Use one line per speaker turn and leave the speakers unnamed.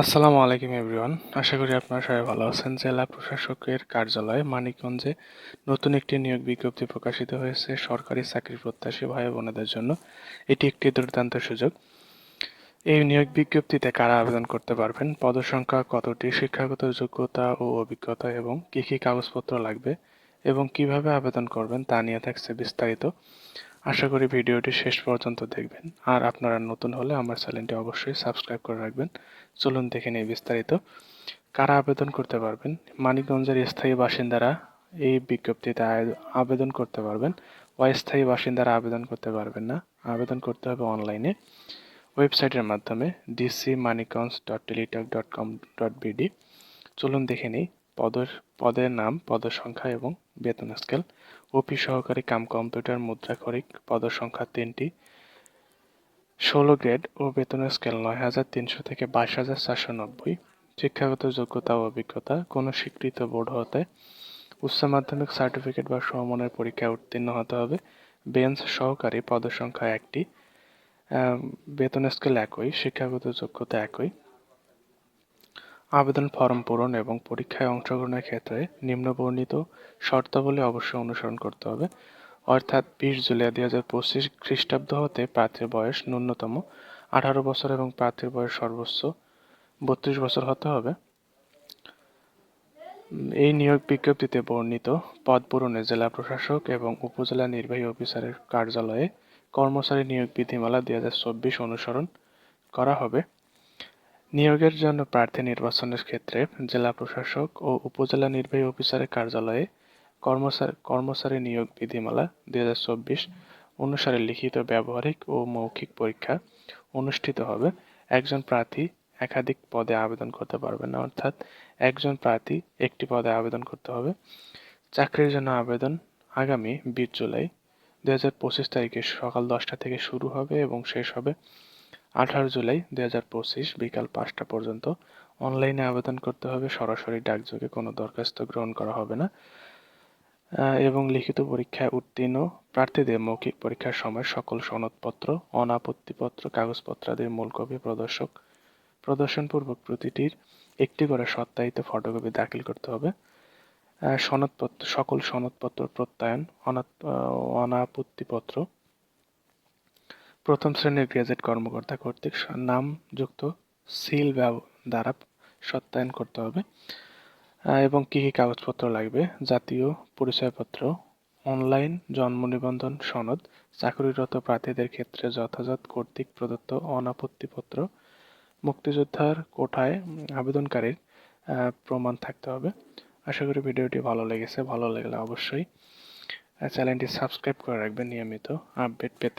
আসসালামু আলাইকুম এভরিওয়ান। আশা করি আপনারা সবাই ভালো আছেন। জেলা প্রশাসকের কার্যালয়ে মানিকগঞ্জে নতুন একটি নিয়োগ বিজ্ঞপ্তি প্রকাশিত হয়েছে সরকারি চাকরি প্রত্যাশী ভাই বোনেদের জন্য। এটি একটি দুর্দান্ত সুযোগ। এই নিয়োগ বিজ্ঞপ্তিতে কারা আবেদন করতে পারবেন? পদসংখ্যা, কতটি, শিক্ষাগত যোগ্যতা ও অভিজ্ঞতা এবং কী কী কাগজপত্র লাগবে এবং কীভাবে আবেদন করবেন তা নিয়ে থাকছে বিস্তারিত। আশা করি ভিডিওটি শেষ পর্যন্ত দেখবেন। আর আপনারা নতুন হলে আমার চ্যানেলটি অবশ্যই সাবস্ক্রাইব করে রাখবেন। চলুন দেখে নিই বিস্তারিত। কারা আবেদন করতে পারবেন? মানিকগঞ্জের স্থায়ী বাসিন্দারা এই বিজ্ঞপ্তিতে আবেদন করতে পারবেন। অস্থায়ী বাসিন্দারা আবেদন করতে পারবেন না। আবেদন করতে হবে অনলাইনে। ওয়েবসাইটের মাধ্যমে DC Manikganj dot Teletalk dot com dot BD চলুন দেখে নিই। পদের পদের নাম, পদের সংখ্যা এবং বেতন স্কেল ওপি সহকারী কাম কম্পিউটার মুদ্রা মুদ্রাক্ষরিক, পদের সংখ্যা তিনটি। ষোলো গ্রেড ও বেতনের স্কেল নয় হাজার তিনশো থেকে বাইশ হাজার চারশো নব্বই। শিক্ষাগত যোগ্যতা ও অভিজ্ঞতা, কোনো স্বীকৃত বোর্ড হতে উচ্চ মাধ্যমিক সার্টিফিকেট বা সমমানের পরীক্ষায় উত্তীর্ণ হতে হবে। বেঞ্চ সহকারী পদের সংখ্যা একটি। বেতন স্কেল একই, শিক্ষাগত যোগ্যতা একই। আবেদন ফর্ম পূরণ এবং পরীক্ষায় অংশগ্রহণের ক্ষেত্রে নিম্নবর্ণিত শর্তাবলী অবশ্যই অনুসরণ করতে হবে। অর্থাৎ বিশ জুলাই দুই হাজার পঁচিশ খ্রিস্টাব্দ হতে প্রার্থীর বয়স ন্যূনতম আঠারো বছর এবং প্রার্থীর বয়স সর্বোচ্চ বত্রিশ বছর হতে হবে। এই নিয়োগ বিজ্ঞপ্তিতে বর্ণিত পদ পূরণে জেলা প্রশাসক এবং উপজেলা নির্বাহী অফিসারের কার্যালয়ে কর্মচারী নিয়োগ বিধিমালা দুই হাজার চব্বিশ অনুসরণ করা হবে। নিয়োগের জন্য প্রার্থী নির্বাচনের ক্ষেত্রে জেলা প্রশাসক ও উপজেলা নির্বাহী অফিসারের কার্যালয়ে কর্মচারী কর্মচারী নিয়োগ বিধিমালা দুই হাজার চব্বিশ অনুসারে লিখিত ব্যবহারিক ও মৌখিক পরীক্ষা অনুষ্ঠিত হবে। একজন প্রার্থী একাধিক পদে আবেদন করতে পারবে না, অর্থাৎ একজন প্রার্থী একটি পদে আবেদন করতে হবে। চাকরির জন্য আবেদন আগামী বিশ জুলাই দু হাজার পঁচিশ তারিখে সকাল দশটা থেকে শুরু হবে এবং শেষ হবে আঠারো জুলাই দু হাজার পঁচিশ বিকাল পাঁচটা পর্যন্ত অনলাইনে আবেদন করতে হবে। সরাসরি ডাকযোগে কোনো দরখাস্ত গ্রহণ করা হবে না। এবং লিখিত পরীক্ষায় উত্তীর্ণ প্রার্থীদের মৌখিক পরীক্ষার সময় সকল সনদপত্র, অনাপত্তিপত্র, কাগজপত্রাদির মূল কপি প্রদর্শক, প্রদর্শনপূর্বক প্রতিটির একটি করে সত্যায়িত ফটোকপি দাখিল করতে হবে। সনদপত্র, সকল সনদপত্র প্রত্যয়ন অনাপত্তিপত্র প্রথম শ্রেণির গ্রেজুয়েট কর্মকর্তা কর্তৃক নামযুক্ত সিল দ্বারা সত্যায়ন করতে হবে এবং কী কী কাগজপত্র লাগবে, জাতীয় পরিচয়পত্র, অনলাইন জন্ম নিবন্ধন সনদ, চাকরিরত প্রার্থীদের ক্ষেত্রে যথাযথ কর্তৃক প্রদত্ত অনাপত্তিপত্র, মুক্তিযোদ্ধার কোঠায় আবেদনকারীর প্রমাণ থাকতে হবে। আশা করি ভিডিওটি ভালো লেগেছে। ভালো লাগলে অবশ্যই চ্যানেলটি সাবস্ক্রাইব করে রাখবেন নিয়মিত আপডেট পেতে।